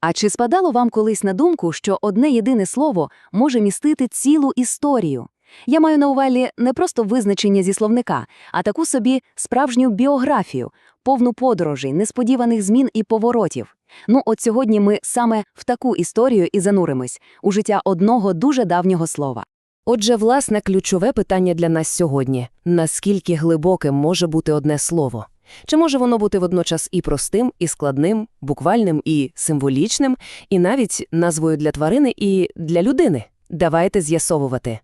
А чи спадало вам колись на думку, що одне єдине слово може містити цілу історію? Я маю на увазі не просто визначення зі словника, а таку собі справжню біографію, повну подорожей, несподіваних змін і поворотів. Ну, от сьогодні ми саме в таку історію і зануримось у життя одного дуже давнього слова. Отже, власне, ключове питання для нас сьогодні – наскільки глибоким може бути одне слово? Чи може воно бути водночас і простим, і складним, буквальним, і символічним, і навіть назвою для тварини і для людини? Давайте з'ясовувати.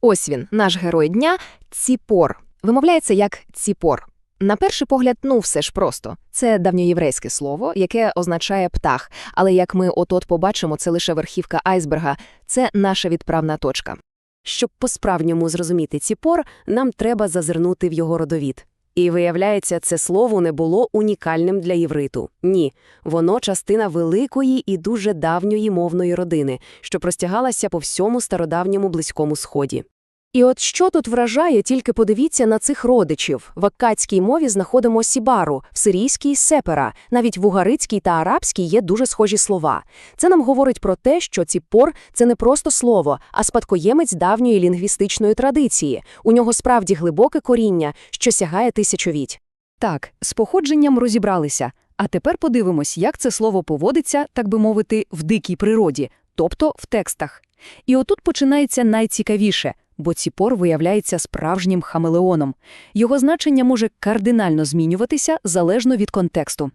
Ось він, наш герой дня ціпор. Вимовляється як ціпор. На перший погляд, ну все ж просто. Це давньоєврейське слово, яке означає птах, але як ми от-от побачимо, це лише верхівка айсберга, це наша відправна точка. Щоб по-справжньому зрозуміти ціпор, нам треба зазирнути в його родовід. І виявляється, це слово не було унікальним для євриту. Ні, воно частина великої і дуже давньої мовної родини, що простягалася по всьому стародавньому Близькому Сході. І от що тут вражає, тільки подивіться на цих родичів. В аккадській мові знаходимо сібару, в сирійській сепера, навіть в угарицькій та арабській є дуже схожі слова. Це нам говорить про те, що ціпор – це не просто слово, а спадкоємець давньої лінгвістичної традиції. У нього справді глибоке коріння, що сягає тисячовіть. Так, з походженням розібралися. А тепер подивимось, як це слово поводиться, так би мовити, в дикій природі, тобто в текстах. І отут починається найцікавіше, бо ціпор виявляється справжнім хамелеоном. Його значення може кардинально змінюватися залежно від контексту.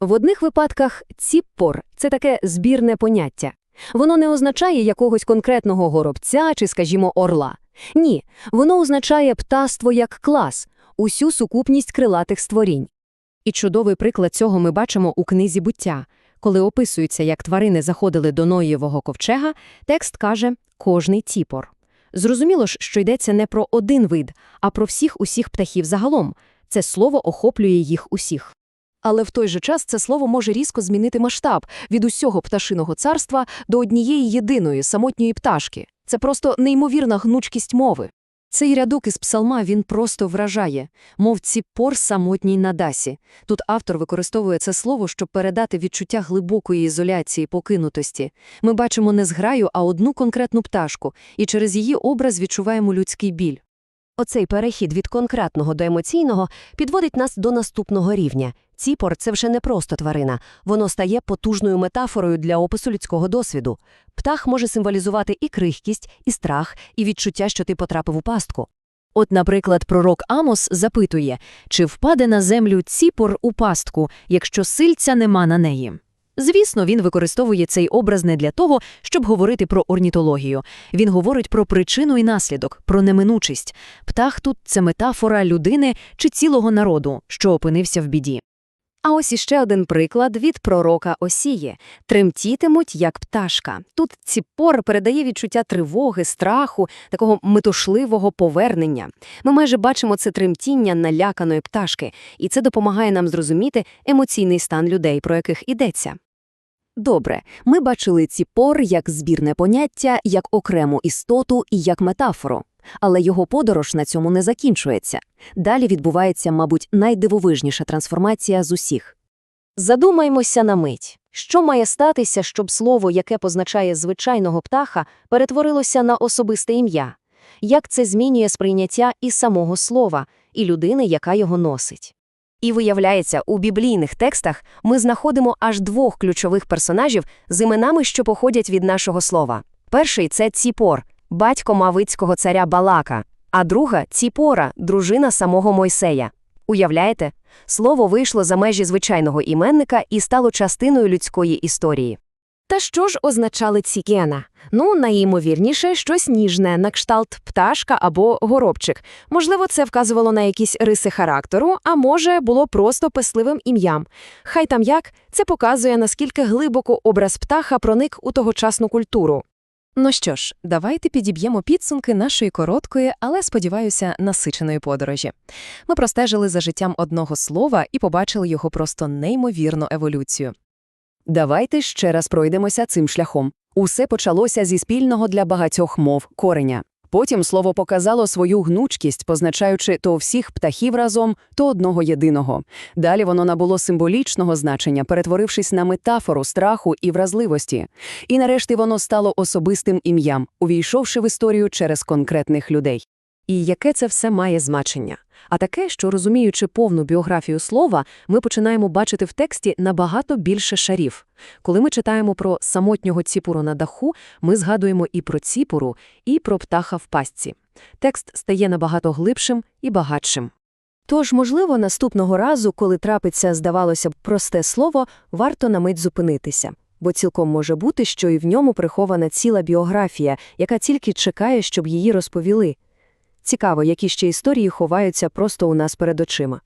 В одних випадках ціппор – це таке збірне поняття. Воно не означає якогось конкретного горобця чи, скажімо, орла. Ні, воно означає птаство як клас, усю сукупність крилатих створінь. І чудовий приклад цього ми бачимо у книзі «Буття». Коли описується, як тварини заходили до Ноєвого ковчега, текст каже «кожний ціпор». Зрозуміло ж, що йдеться не про один вид, а про всіх-усіх птахів загалом. Це слово охоплює їх усіх. Але в той же час це слово може різко змінити масштаб від усього пташиного царства до однієї єдиної самотньої пташки. Це просто неймовірна гнучкість мови. Цей рядок із псалма він просто вражає, мов ціпор самотній на дасі. Тут автор використовує це слово, щоб передати відчуття глибокої ізоляції, покинутості. Ми бачимо не зграю, а одну конкретну пташку, і через її образ відчуваємо людський біль. Оцей перехід від конкретного до емоційного підводить нас до наступного рівня. Ціпор – це вже не просто тварина. Воно стає потужною метафорою для опису людського досвіду. Птах може символізувати і крихкість, і страх, і відчуття, що ти потрапив у пастку. От, наприклад, пророк Амос запитує, чи впаде на землю ціпор у пастку, якщо сильця нема на неї. Звісно, він використовує цей образ не для того, щоб говорити про орнітологію. Він говорить про причину і наслідок, про неминучість. Птах тут – це метафора людини чи цілого народу, що опинився в біді. А ось іще один приклад від пророка Осії. Тремтітимуть, як пташка. Тут ціпор передає відчуття тривоги, страху, такого метушливого повернення. Ми майже бачимо це тремтіння наляканої пташки, і це допомагає нам зрозуміти емоційний стан людей, про яких йдеться. Добре, ми бачили ціпор як збірне поняття, як окрему істоту і як метафору. Але його подорож на цьому не закінчується. Далі відбувається, мабуть, найдивовижніша трансформація з усіх. Задумаймося на мить. Що має статися, щоб слово, яке позначає звичайного птаха, перетворилося на особисте ім'я? Як це змінює сприйняття і самого слова, і людини, яка його носить? І виявляється, у біблійних текстах ми знаходимо аж двох ключових персонажів з іменами, що походять від нашого слова. Перший це Ціпор, батько мавицького царя Балака, а друга Ціпора, дружина самого Мойсея. Уявляєте? Слово вийшло за межі звичайного іменника і стало частиною людської історії. Та що ж означали ці гена? Ну, найімовірніше, щось ніжне, на кшталт пташка або горобчик. Можливо, це вказувало на якісь риси характеру, а може, було просто писливим ім'ям. Хай там як, це показує, наскільки глибоко образ птаха проник у тогочасну культуру. Ну що ж, давайте підіб'ємо підсумки нашої короткої, але, сподіваюся, насиченої подорожі. Ми простежили за життям одного слова і побачили його просто неймовірну еволюцію. Давайте ще раз пройдемося цим шляхом. Усе почалося зі спільного для багатьох мов кореня. Потім слово показало свою гнучкість, позначаючи то всіх птахів разом, то одного єдиного. Далі воно набуло символічного значення, перетворившись на метафору страху і вразливості. І нарешті воно стало особистим ім'ям, увійшовши в історію через конкретних людей. І яке це все має значення? А таке, що розуміючи повну біографію слова, ми починаємо бачити в тексті набагато більше шарів. Коли ми читаємо про самотнього ціпуру на даху, ми згадуємо і про ціпуру, і про птаха в пастці. Текст стає набагато глибшим і багатшим. Тож, можливо, наступного разу, коли трапиться, здавалося б, просте слово, варто на мить зупинитися. Бо цілком може бути, що і в ньому прихована ціла біографія, яка тільки чекає, щоб її розповіли. Цікаво, які ще історії ховаються просто у нас перед очима.